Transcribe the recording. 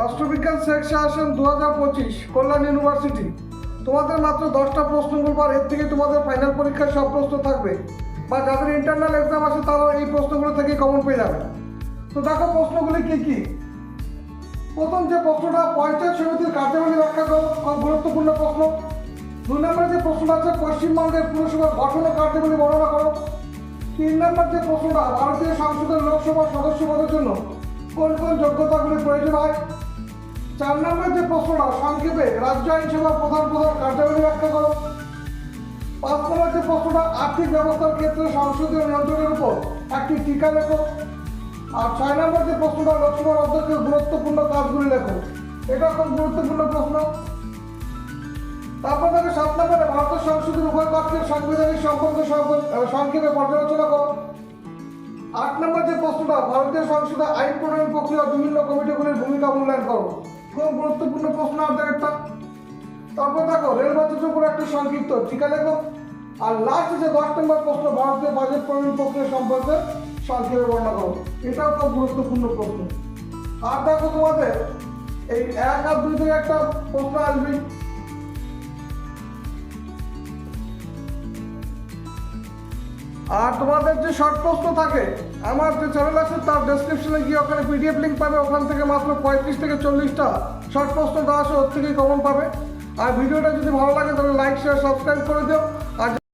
রাষ্ট্রবিজ্ঞান সেকশন দু হাজার পঁচিশ, কল্যাণ ইউনিভার্সিটি। তোমাদের মাত্র দশটা প্রশ্ন বলবার, এর থেকে তোমাদের ফাইনাল পরীক্ষার সব প্রশ্ন থাকবে। বা যাদের ইন্টারনাল এক্সাম আছে, তারাও এই প্রশ্নগুলো থেকে কমন পেয়ে যাবে। তো দেখো প্রশ্নগুলি কি কি? প্রথম যে প্রশ্নটা, পঞ্চায়েত সমিতির কার্যাবলী ব্যাখ্যা করো, খুব গুরুত্বপূর্ণ প্রশ্ন। দুই নম্বরে যে প্রশ্নটা আছে, পশ্চিমবঙ্গের পুরসভার গঠন কার্যাবলী বর্ণনা করো। তিন নম্বর যে প্রশ্নটা, ভারতীয় সংসদের লোকসভার সদস্য পদের জন্য কোন কোন যোগ্যতাগুলি প্রয়োজন হয় চার নম্বর যে প্রশ্নটা, সংক্ষেপে রাজ্য আইনসভার প্রধান প্রধান কার্যাবলী ব্যাখ্যা করো। পাঁচ নম্বর যে প্রশ্নটা, আর্থিক ব্যবস্থার ক্ষেত্রে সংসদীয় নিয়ন্ত্রণের উপর একটি টিকা লেখো। আর ছয় নম্বর যে প্রশ্নটা, লোকসভার অধ্যক্ষের গুরুত্বপূর্ণ কাজগুলি লেখো। এটা খুব গুরুত্বপূর্ণ প্রশ্ন। তারপর থেকে সাত নম্বরে, ভারতের সংসদের উভয় পক্ষের সাংবিধানিক সম্পর্ক সংক্ষেপে পর্যালোচনা করো। আট নম্বর যে প্রশ্নটা, ভারতীয় সংসদে আইন প্রণয়ন প্রক্রিয়া বিভিন্ন কমিটিগুলির ভূমিকা মূল্যায়ন করো। খুব গুরুত্বপূর্ণ প্রশ্ন আমাদের একটা। তারপর দেখো রেল বাজেটের উপর একটা সংক্ষিপ্ত। টিকা লেখো আর লাস্ট যে দশ নম্বর প্রশ্ন, ভারতীয় বাজেট প্রণয়ন প্রক্রিয়া সম্পর্কে সংক্ষেপে বর্ণনা করো। এটাও খুব গুরুত্বপূর্ণ প্রশ্ন। আর দেখো তোমাদের, এই এক আর দুই থেকে একটা প্রশ্ন আসবে আর তোমাদের যে শর্ট প্রশ্ন থাকে, আমার যে চ্যানেল আছে, তার ডেসক্রিপশনে গিয়ে ওখানে পিডিএফ লিঙ্ক পাবে। ওখান থেকে মাত্র পঁয়ত্রিশ থেকে চল্লিশটা শর্ট প্রশ্ন দেওয়া আছে ওর থেকেই কমন পাবে। আর ভিডিওটা যদি ভালো লাগে, তাহলে লাইক শেয়ার সাবস্ক্রাইব করে দিও।